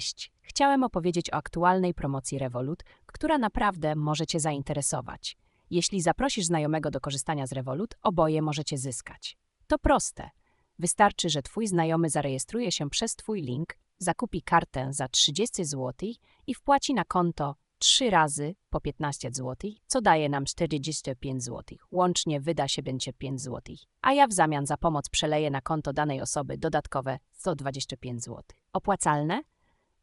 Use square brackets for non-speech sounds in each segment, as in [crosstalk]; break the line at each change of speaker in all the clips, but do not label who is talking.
Cześć! Chciałem opowiedzieć o aktualnej promocji Revolut, która naprawdę może Cię zainteresować. Jeśli zaprosisz znajomego do korzystania z Revolut, oboje możecie zyskać. To proste. Wystarczy, że Twój znajomy zarejestruje się przez Twój link, zakupi kartę za 30 zł i wpłaci na konto 3 razy po 15 zł, co daje nam 45 zł. Łącznie wyda się będzie 5 zł, a ja w zamian za pomoc przeleję na konto danej osoby dodatkowe 125 zł. Opłacalne?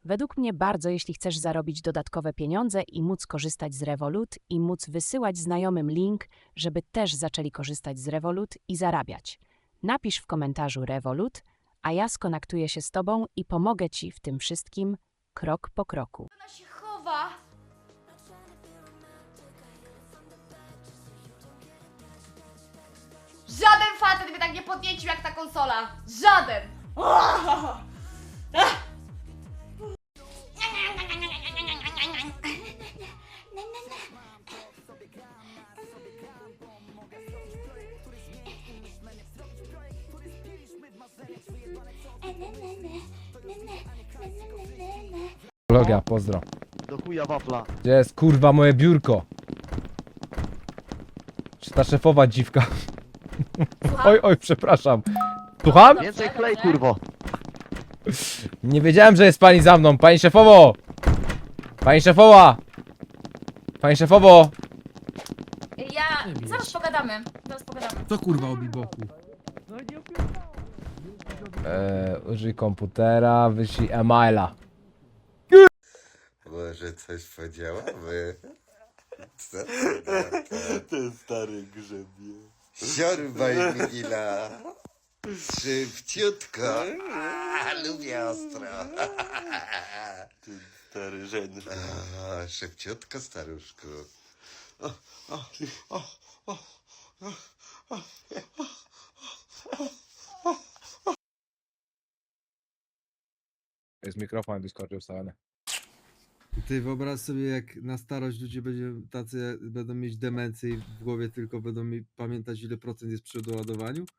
Według mnie bardzo, jeśli chcesz zarobić dodatkowe pieniądze i móc korzystać z Revolut i móc wysyłać znajomym link, żeby też zaczęli korzystać z Revolut i zarabiać. Napisz w komentarzu Revolut, a ja skonaktuję się z Tobą i pomogę Ci w tym wszystkim krok po kroku.
Ona się chowa. Żaden facet mnie tak nie podniecił jak ta konsola. Żaden. [laughs]
Logia, pozdro.
Do chuja wafla.
Gdzie jest kurwa moje biurko? Czy ta szefowa dziwka? [laughs] Oj, oj, przepraszam. Słucham?
Więcej klej, kurwo.
Nie wiedziałem, że jest pani za mną. Pani szefowo! Pani szefowa! Pani szefowo!
Ja... Zaraz pogadamy. Zaraz pogadamy.
Co kurwa o biboku?
Eee, użyj komputera, wyślij e-maila.
Może coś podziałamy? Co?
Ten stary grzebie.
Siorbaj Migila. Szybciutko. A, lubię ostro.
Ten stary żeń.
A, szybciutko, staruszku.
Jest mikrofon w Discordzie ustawiony.
Ty wyobraź sobie, jak na starość ludzie będzie, tacy będą mieć demencję i w głowie tylko będą mi pamiętać, ile procent jest przy doładowaniu? [laughs]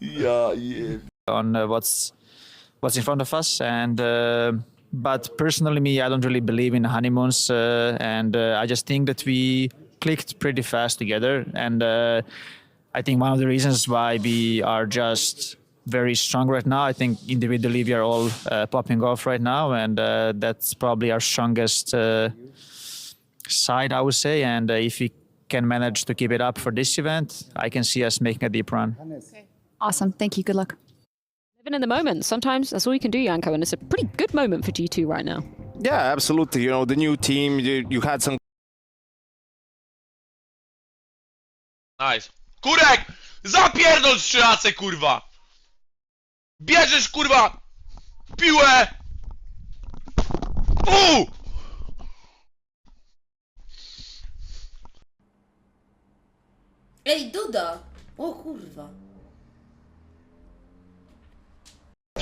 Ja je...
on uh, what's what's in front of us and uh, but personally me i don't really believe in honeymoons uh, and uh, i just think that we clicked pretty fast together and uh, i think one of the reasons why we are just very strong right now i think individually we are all uh, popping off right now and uh, that's probably our strongest uh, side i would say and uh, if we can manage to keep it up for this event i can see us making a deep run
Awesome. Thank you. Good luck.
Living in the moment. Sometimes that's all you can do, Yanko, and it's a pretty good moment for G2 right now.
Yeah, absolutely. You know, the new team, you, you had some
Nice. Kurek! Zapierdol strzelacę, kurwa! Bierzesz, kurwa! Piłę! U!
Ej, Duda. O kurwa.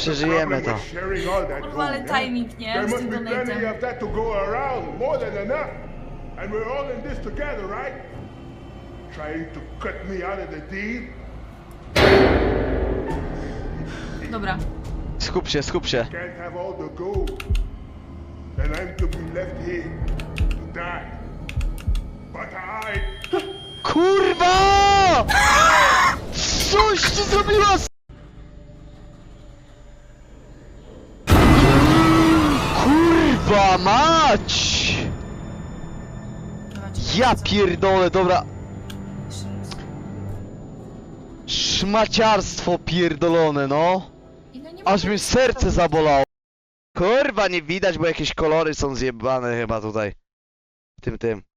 Przeżyjemy to.
Ale timing, nie? Z tym donatem.
of that to go around, more than enough. And we're all in this together, right? Trying to cut me out of the deal?
Dobra.
Skup się, skup się.
Can't have all the gold. And I'm to be left here to die. But I...
Kurwa! [laughs] Coś ci zrobiła Mać! Ja pierdolę, dobra. Szmaciarstwo pierdolone, no. Aż mi serce zabolało. Kurwa, nie widać, bo jakieś kolory są zjebane chyba tutaj. Tym, tym.